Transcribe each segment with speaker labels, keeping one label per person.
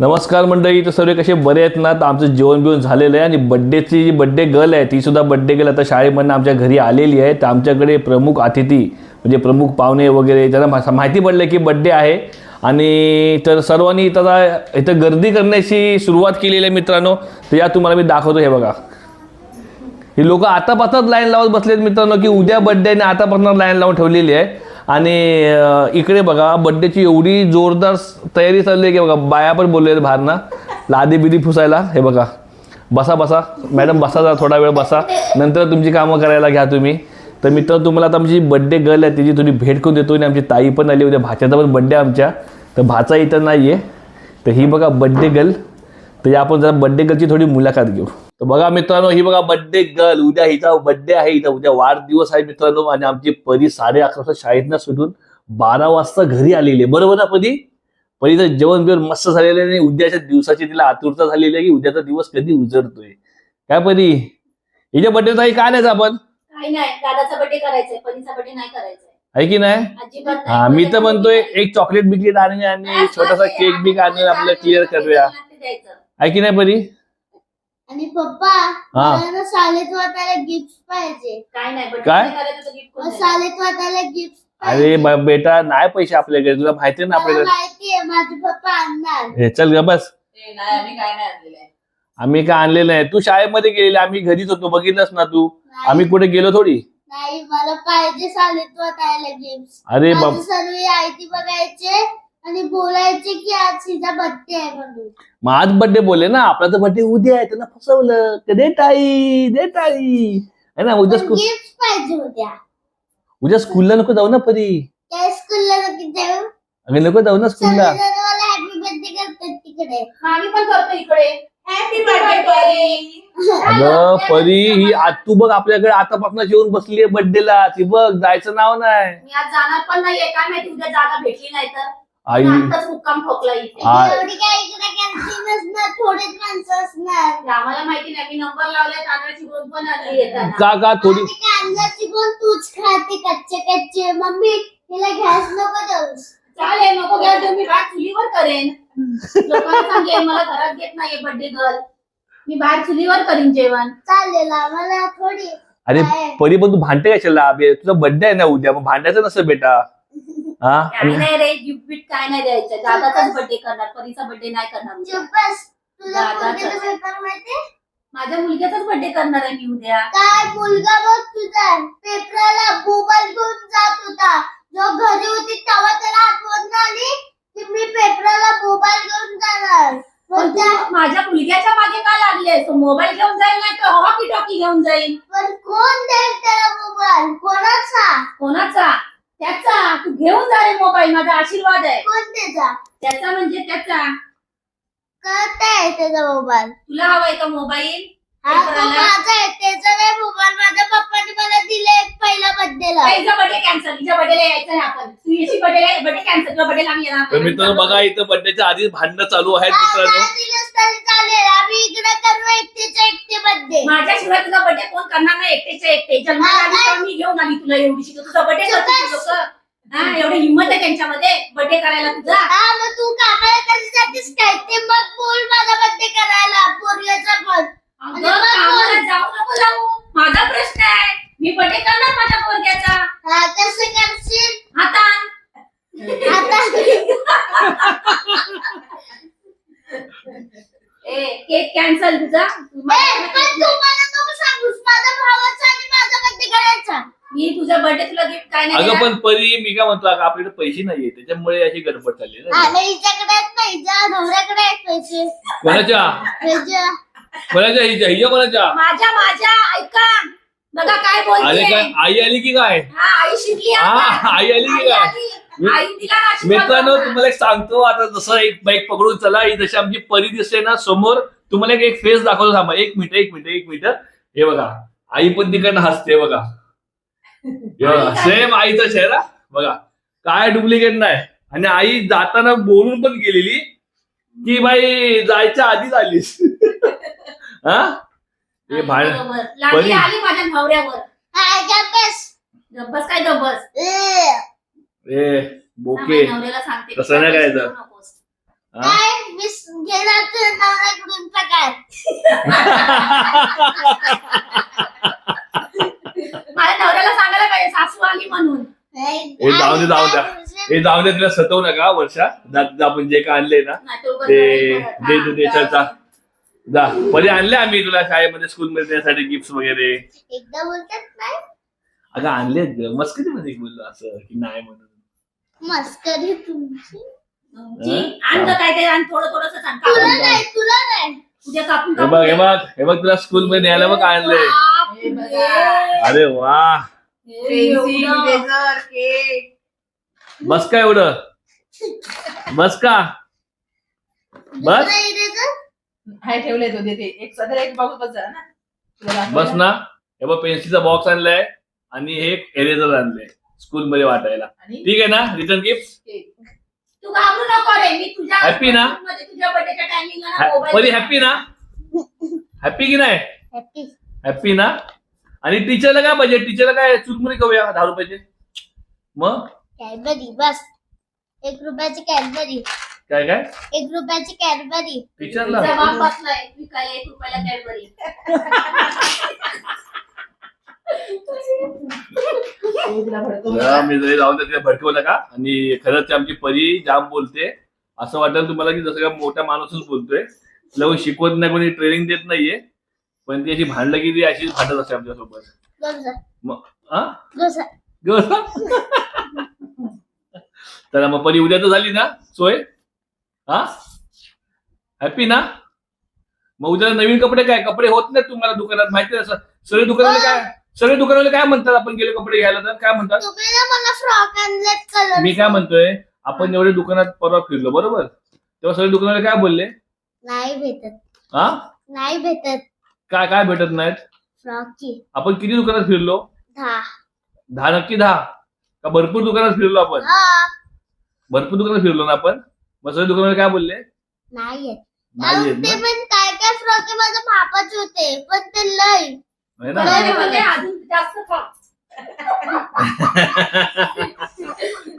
Speaker 1: नमस्कार मंडळी तर सर्व कसे बरे आहेत ना? तर आमचं जेवण बिवण झालेलं आहे आणि बड्डेची जी बड्डे गर्ल आहे ती सुद्धा बड्डे गर्ल आता शाळेमधनं आमच्या घरी आलेली आहे. तर आमच्याकडे प्रमुख अतिथी म्हणजे प्रमुख पाहुणे वगैरे त्यांना मा- माहिती पडलं की बड्डे आहे. आणि तर सर्वांनी इथं इथं गर्दी करण्याची सुरुवात केलेली आहे मित्रांनो. तर या तुम्हाला मी दाखवतो हे बघा. ही लोक आतापासूनच लाईन लावत बसलेत मित्रांनो की उद्या बड्डे आणि आतापासून लाईन लावून ठेवलेली आहे. आणि इकडे बघा बड्डेची एवढी जोरदार तयारी चालली आहे की बघा बाया पण बोलले बाहेरना. लादी बिदी फुसायला. हे बघा. बसा बसा. मॅडम बसा जा थोडा वेळ बसा. नंतर तुमची कामं करायला घ्या तुम्ही. तर मित्र तुम्हाला आता आमची बड्डे गर्ल आहे तिची तुम्ही भेट करून देतो आणि आमची ताई पण आली उद्या भाच्याचा पण बड्डे आमच्या. तर भाचा इथं नाही आहे तर ही बघा बड्डे गर्ल तर या आपण जरा बड्डे गर्लची थोडी मुलाखत घेऊ. तर बघा मित्रांनो ही बघा बड्डे गर्ल उद्या हिचा बड्डे आहे. इथं उद्या वाढदिवस आहे मित्रांनो. आणि आमची परी साडे अकरा वाजता शाळेतनं सुटून बारा वाजता घरी आलेली आहे. बरोबर ना परी? परीचं जेवण बिवण मस्त झालेलं आणि उद्याच्या दिवसाची तिला आतुरता झालेली आहे की उद्याचा दिवस कधी उजळतोय काय परी? हिच्या बड्डे ताई काय नाही आपण?
Speaker 2: काही नाही. दादाचा बर्थडे करायचंय परीचा बर्थडे नाही
Speaker 1: आहे. की नाही. हा मी तर म्हणतोय एक चॉकलेट बिकलेट आणणे आणि छोटासा केक बिक आणून आपलं क्लिअर करूया. आहे की नाही परी?
Speaker 3: आणि पप्पा
Speaker 1: हा.
Speaker 3: मला ना शाळेत वाटायला गिफ्ट पाहिजे.
Speaker 2: काय नाही birthday
Speaker 1: काय?
Speaker 2: नाही करायचं तर gift कोण
Speaker 3: मला
Speaker 2: देणार?
Speaker 3: शाळेत वाटायला गिफ्ट
Speaker 1: अरे ब- बेटा नाही पैसे आपल्याकडे तुला माहिती ना आपल्याकडे?
Speaker 3: माहितीये माझे पप्पा आणणार.
Speaker 1: हे चल ग बस.
Speaker 2: ते नाही आम्ही काय नाही आणलेलं आहे.
Speaker 1: आम्ही काय आणलेलं नाही तू शाळेमध्ये गेलेले आम्ही घरीच होतो बघितलंस ना तू? आम्ही कुठे गेलो थोडी?
Speaker 3: नाही मला पाहिजे शाळेत वाटायला गिफ्ट
Speaker 1: अरे बाप.
Speaker 3: माझे सर्व आयती बघायचे आणि बोलायचे की आज तिचा बर्थडे आहे म्हणून.
Speaker 1: मग आज बर्थडे बोलले ना आपला तर बर्थडे उद्या आहे त्यांना फसवलं. क दे टाळी दे टाळी है ना उद्या स्कूल
Speaker 3: गिफ्ट पाहिजे उद्या.
Speaker 1: उद्या स्कूलला नको जाऊ ना परी.
Speaker 3: त्या स्कूलला नक्की जाऊ.
Speaker 1: अगं नको जाऊ ना स्कूलला
Speaker 3: सर्वजण मला हॅपी बर्थडे करतात तिकडे.
Speaker 2: मग आम्ही पण करतो इकडे. हॅपी बर्थडे परी.
Speaker 1: अगं परी ही आज तू बघ आपल्याकडे आतापासून येऊन बसली आहे बर्थडेला ती बघ जायचं नाव नाही.
Speaker 2: मी आज जाणार पण नाहीये. काय माहिती उद्या जागा भेटली नाही तर.
Speaker 1: आई
Speaker 2: मुक्काम ठोकला इथे.
Speaker 1: हा.
Speaker 3: एवढी काय इकडे कॅन्टीन असणार थोडेच माणसं असणार.
Speaker 2: आम्हाला माहिती नाही मी नंबर लावलाय तांदळाची गोंद पण आली येताना
Speaker 1: का का थोडी
Speaker 3: आणि पण तूच खाते कच्चे कच्चे. मम्मी तिला गॅस नको देऊस
Speaker 2: चालेल नको घ्या तुम्ही भात चुलीवर करेन. लोकांना सांगेन मला घरात घेत नाहीये बर्थडे गर्ल मी बाहेर चुलीवर करीन जेवण.
Speaker 3: चालेल आम्हाला थोडी
Speaker 1: अरे
Speaker 3: काय?
Speaker 1: परी पण तू भांडते कशाला? अबे तुझा बर्थडे आहे ना उद्या मग भांडायचं नसतं बेटा. हा?
Speaker 2: नाही रे गिफ्ट बिफ्ट काय नाही द्यायचं. दादाचाच बर्थडे करणार परीचा बर्थडे नाही करणार उद्या.
Speaker 3: चुप बस. तुला
Speaker 2: दादाचं.
Speaker 3: पेपर
Speaker 2: माझ्या मुलग्याचाच बर्थडे करणार आहे मी उद्या.
Speaker 3: काय मुलगा बघ तुझा? पेपराला मोबाईल घेऊन जात होता. जो घरी होती तेव्हा त्याला आठवण आली की मी पेपराला मोबाईल घेऊन जाणार.
Speaker 2: पण
Speaker 3: बोलता,
Speaker 2: तू माझ्या मुलग्याच्या मागे का लागले तो मोबाईल घेऊन जाईल नाही तर हॉकी टॉकी घेऊन जाईल
Speaker 3: पण कोण देईल त्याला मोबाईल कोणाचा
Speaker 2: कोणाचा त्याचा तू घेऊन मोबाईल माझा आशीर्वाद आहे.
Speaker 3: कोण त्याचा
Speaker 2: त्याचा म्हणजे त्याचा.
Speaker 3: कळतंय त्याचा मोबाईल?
Speaker 2: तुला हवाय का मोबाईल?
Speaker 3: हा तो? माझा आहे त्याचा नाही मोबाईल माझ्या पप्पाने मला दिले पहिल्या बर्थडेला
Speaker 2: हिचा बर्थडे कॅन्सल हिच्या बर्थडेला यायचं आहे आपण. तू येशी बर्थडे बर्थडे कॅन्सल तुला बर्थडेला आम्ही येणार.
Speaker 1: तर मित्रांनो बघा इथं बर्थडेच्या आधीच भांडणं चालू आहेत मित्रांनो.
Speaker 3: दिलंच तरी चालेल. आम्ही इकडे करू एकटेचे एकटे बर्थडे
Speaker 2: माझ्याशिवाय तुझा बर्थडे कोण करणार नाही एकटेच्या एकटे. जन्माला आली तेव्हा मी घेऊन आली तुला एवढी शिकव तुझा बर्थडे करते लोक हा एवढी हिंमत आहे त्यांच्यामध्ये. बर्थडे करायला तुझा.
Speaker 3: हा मग तू कामाला कधी जातेस काय ते मग बोल माझा बर्थडे करायला पोरग्याचा पण.
Speaker 2: अगं, कामाला जाऊ नको जाऊ. माझा प्रश्न आहे मी बर्थडे करणार माझ्या पोरग्याचा?
Speaker 3: हा कसं करशील?
Speaker 2: हातान
Speaker 3: आता
Speaker 2: ए केक कॅन्सल तुझा. तू
Speaker 3: ए,
Speaker 2: माझ्या-
Speaker 3: पण तू मला नको सांगूस माझा भावाचा आणि माझा बर्थडे करायचा
Speaker 2: मी तुझा बर्थडे तुला गिफ्ट काय नाही
Speaker 1: अगं. पण परी मी काय म्हणतो अगं आपल्याकडे पैसे नाहीये त्याच्यामुळे अशी गडबड चालली ना
Speaker 3: आलं हिच्याकडे आहेत नाही जा नवऱ्याकडे आहेत पैसे
Speaker 1: कोणाच्या हिच्या हिच्या कोणाच्या
Speaker 2: माझ्या माझ्या ऐका बघा काय
Speaker 1: आले
Speaker 2: बोलते
Speaker 1: काय आई आली की काय
Speaker 2: हा आई शिकली
Speaker 1: हा,
Speaker 2: आता.
Speaker 1: आई आली की काय?
Speaker 2: आली. आई तिला आशीर्वाद
Speaker 1: मित्रांनो. तुम्हाला एक सांगतो आता जसं एक बाईक पकडून चला ही जशी आमची परी दिसते ना समोर तुम्हाला एक- एक फेस दाखवतो थांबा एक मिनिट एक मिनिट एक मिनिट हे बघा आई पण तिकडनं हसते बघा? सेम आईचा चेहरा बघा. काय डुप्लिकेट नाही. आणि आई जाताना बोलून पण गेलेली की बाई जायच्या आधीच आलीस. हा?
Speaker 2: आली माझ्या नवऱ्यावर. काय
Speaker 3: ए.
Speaker 1: बोके. कसं नाही करायचं.
Speaker 2: माझ्या नवऱ्याला सांगायला पाहिजे सासू आली म्हणून.
Speaker 1: हे जाऊ दे जाऊ द्या. हे जाऊ दे तुला सतवू नका वर्षा. जा जा आपण जे काय आणले ना
Speaker 2: नाही तर उगाच
Speaker 1: ते
Speaker 2: नाही
Speaker 1: दे
Speaker 2: करत.
Speaker 1: दे दे चल जा. जा. परी आणले आम्ही तुला शाळेमध्ये स्कूल मध्ये देण्यासाठी गिफ्ट वगैरे.
Speaker 3: एकदा बोलतात नाही
Speaker 1: अगं आणले मस्करी मध्ये बोललो असं की नाही म्हणून.
Speaker 3: मस्करी तुमची?
Speaker 2: तुमची? आण गं काय ते आण थोडं थोडस सांग.
Speaker 3: तुला
Speaker 2: कापून.
Speaker 3: नाही तुला नाही.
Speaker 2: उद्या कापून
Speaker 1: हे बघ हे बघ हे बघ तुला स्कूल मध्ये न्यायला बघ आणले. अरे वा. बस का एवढं? बस का? बस?
Speaker 3: दुसरा eraser?
Speaker 4: हाय ठेवले तो देते एक सध्या एक बघू बस ना.
Speaker 1: बस हे बघ पेन्सिलचा बॉक्स आणलाय आणि हे एरेझर आणलंय स्कूल मध्ये वाटायला ठीक आहे ना? Return gift
Speaker 4: cake.
Speaker 2: तू घाबरू नको रे. मी तुझ्या
Speaker 1: Happy ना?
Speaker 2: तुझ्या बर्थडेच्या टायमिंगला
Speaker 1: हॅपी ना? हॅपी की नाही?
Speaker 3: Happy.
Speaker 1: हॅपी ना? आणि टीचरला काय पाहिजे? टीचरला काय चुरमुरी करूया? दहा रुपयाचे? मग?
Speaker 3: कॅडबरी बस. एक रुपयाची कॅडबरी
Speaker 1: काय काय?
Speaker 3: एक रुपयाची कॅडबरी
Speaker 1: टीचरला
Speaker 2: जबाब बसलाय विकायला एक रुपयाला कॅडबरी
Speaker 4: हे तिला भडकवलं
Speaker 1: जरा
Speaker 4: का?
Speaker 1: मी जरी जाऊन तिला भडकवू नका आणि खरंच ती आमची परी जाम बोलते. असं वाटेल तुम्हाला की जसं काय मोठा माणूसच बोलतोय. तिला कोणी शिकवत नाही कोणी ट्रेनिंग देत नाहीये. पण ती अशी भांडलं की ती अशीच भांडत असते आमच्यासोबत. मग हा?
Speaker 3: गोसा
Speaker 1: तर मग परी उद्या तर झाली ना सोय? हा? हॅपी ना? मग उद्या नवीन कपडे काय? कपडे होत नाहीत तुम्हाला दुकानात माहिती आहे असं सगळे दुकानाला काय सगळे दुकानाला काय म्हणतात आपण गेले कपडे घ्यायला तर? काय म्हणतात?
Speaker 3: तुम्ही ना मला फ्रॉक आणलेत कलर
Speaker 1: मी काय म्हणतोय आपण एवढे दुकानात परवा फिरलो बरोबर? तेव्हा सगळे दुकानाला काय बोलले?
Speaker 3: नाही भेटत.
Speaker 1: हा?
Speaker 3: नाही भेटत.
Speaker 1: काय काय भेटत नाहीत?
Speaker 3: फ्रॉकची.
Speaker 1: आपण किती दुकानात फिरलो?
Speaker 3: दहा.
Speaker 1: दहा नक्की दहा? का भरपूर दुकानात फिरलो आपण?
Speaker 3: हा.
Speaker 1: भरपूर दुकानात फिरलो ना आपण? मग सगळे दुकानाला काय बोलले?
Speaker 3: नाही
Speaker 1: नाही येत
Speaker 3: ते
Speaker 1: ना
Speaker 3: पण काय काय फ्रॉक माझ्या मापाचे होते पण ते लय.
Speaker 1: ना?
Speaker 2: नाही रे म्हणजे अजून जास्त खा.
Speaker 1: तर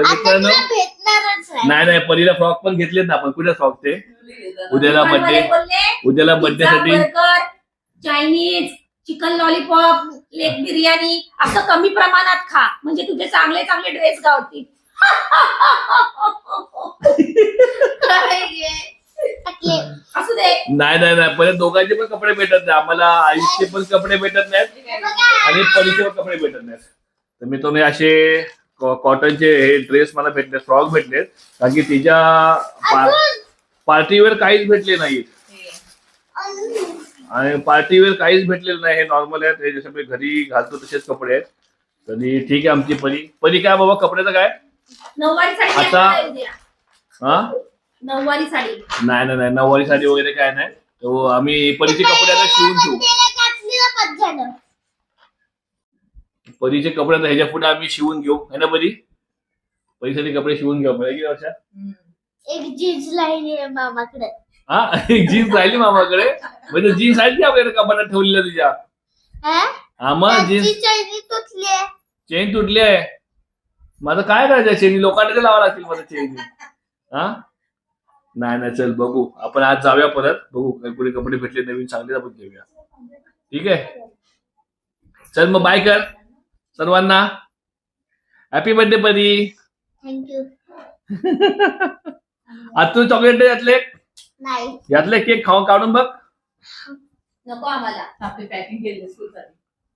Speaker 3: आता
Speaker 1: मित्रांनो
Speaker 3: तुला भेटणारच आहे.
Speaker 1: नाही नाही परीला फ्रॉक पण घेतलेत ना आपण. कुठे फ्रॉक ते. उद्याला
Speaker 2: बोलले
Speaker 1: उद्याला बर्थडे
Speaker 2: पिझ्झा,
Speaker 1: साठी
Speaker 2: burger Chinese chicken lollipop leg biryani असं कमी प्रमाणात खा. म्हणजे तुझे चांगले चांगले ड्रेस गावतील. असू दे.
Speaker 1: नाही नाही नाही. पहिले दोघांचे पण कपडे भेटत नाही. आम्हाला आयुषचे पण कपडे भेटत नाहीत. आणि परीचे पण कपडे भेटत नाहीत. तर मी तुम्ही असे कॉटनचे हे ड्रेस मला भेटले फ्रॉक भेटलेत कारण की तिच्या
Speaker 3: अजून?
Speaker 1: पार्टीवेअर काहीच भेटले नाहीत.
Speaker 4: हे.
Speaker 1: आणि पार्टीवेअर काहीच भेटलेलं नाही हे नॉर्मल आहेत हे जसे आपण घरी घालतो तसेच कपडे आहेत. तरी ठीक आहे आमची परी. परी काय बाबा कपड्याचं काय?
Speaker 2: नऊवारी साडी
Speaker 1: आता-
Speaker 2: आणणार आहे उद्या.
Speaker 1: हा?
Speaker 2: नऊवारी साडी.
Speaker 1: नाही नाही नाही. नऊवारी साडी वगैरे काय नाही. तो आम्ही परीचे कपडे आता शिवून ठेवू. परीचे कपडे आता ह्याच्या पुढे आम्ही शिवून घेऊ. है ना परी? परीसाठी कपडे शिवून घेऊ की वर्षा.
Speaker 3: एक जीन्स लाईन आहे मामाकडे
Speaker 1: हा? एक जीन्स राहिली मामाकडे? म्हणजे जीन्स आहे की आपल्याकडे कपाटात ठेवलेल्या तुझ्या?
Speaker 3: हा?
Speaker 1: मग जीन्स
Speaker 3: चैनी तुटली आहे.
Speaker 1: चेन तुटली आहे? माझं काय करायचं चेनी? लोकांना लावा लागतील मला चेनी. हा? नाही नाही चल बघू. आपण आज जाऊया परत. बघू काही कुठे कपडे भेटले नवीन चांगले आपण घेऊया. ठीक आहे? चल मग बाय कर. सर्वांना. हॅपी बर्थडे परी.
Speaker 3: थँक्यू
Speaker 1: आज तू चॉकलेट दे यातले
Speaker 3: नाही.
Speaker 1: यातले केक खाऊन काढून बघ.
Speaker 2: नको आम्हाला.
Speaker 4: आपली पॅकिंग केली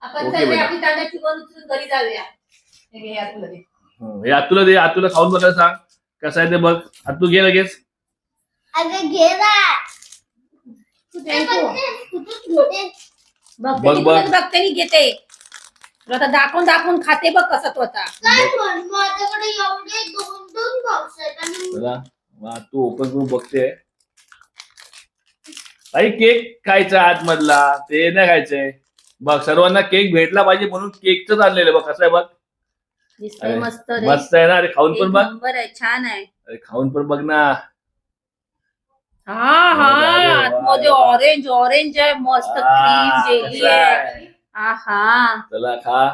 Speaker 2: आपण
Speaker 1: ओके
Speaker 2: सगळे
Speaker 1: बेटा.
Speaker 2: आपली तांदळ चिकन उचलून घरी जाऊया?
Speaker 4: हे घे, यात तुला दे.
Speaker 1: हं, हे आतुला दे आतुला खाऊन बघायला सांग. कसं आहे ते बघ. आतू घे लगेच.
Speaker 3: अगं घे ना. कुठे? कुठे?
Speaker 2: बघते
Speaker 1: बघ.
Speaker 2: बघते घेते. तुला आता दाखवून दाखवून खाते बघ कसं तो आता.
Speaker 3: काय म्हण? माझ्याकडे एवढे दोन दोन बॉक्स आहेत आणि
Speaker 1: चला मग तू ओपन करून बघते. आई केक खायचा आतमधला ते नाही खायचंय. बघ सर्वांना केक भेटला पाहिजे म्हणून केकच आणलेलं बघ कसं आहे बघ.
Speaker 2: दिसतंय
Speaker 1: अरे,
Speaker 2: मस्त रे.
Speaker 1: मस्त आहे ना अरे खाऊन पण बघ.
Speaker 2: नंबर आहे छान आहे.
Speaker 1: अरे खाऊन पण बघ ना.
Speaker 2: हा हा
Speaker 1: अरे वा,
Speaker 2: आतमध्ये
Speaker 1: वा.
Speaker 2: ऑरेंज ऑरेंज आहे मस्त क्रीम
Speaker 1: आ,
Speaker 2: जेली
Speaker 1: कसं
Speaker 2: आहे.
Speaker 1: आहे?
Speaker 2: आहा.
Speaker 1: चला खा.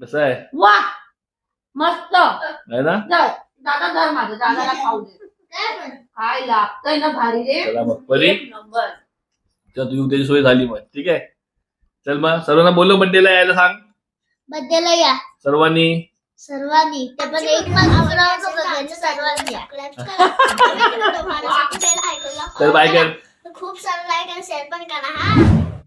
Speaker 1: कसं आहे?
Speaker 2: वा मस्त.
Speaker 1: आहे ना?
Speaker 2: दादा दर माझं दादाला खाऊ दे.
Speaker 3: काय
Speaker 2: लागतंय ना भारी रे?
Speaker 1: चला मग परी.
Speaker 2: एक नंबर.
Speaker 1: त्याची सोय झाली मग. ठीक आहे? चल मग सर्वांना बोललो बड्डेला यायला सांग.
Speaker 3: बड्डेला या.
Speaker 1: सर्वांनी.
Speaker 3: सर्वांनी. ते पण एक बघायचं, सर्वांनी या.
Speaker 1: तर बाय कर
Speaker 3: खूप सारं लाईक आणि शेअर पण करा हा.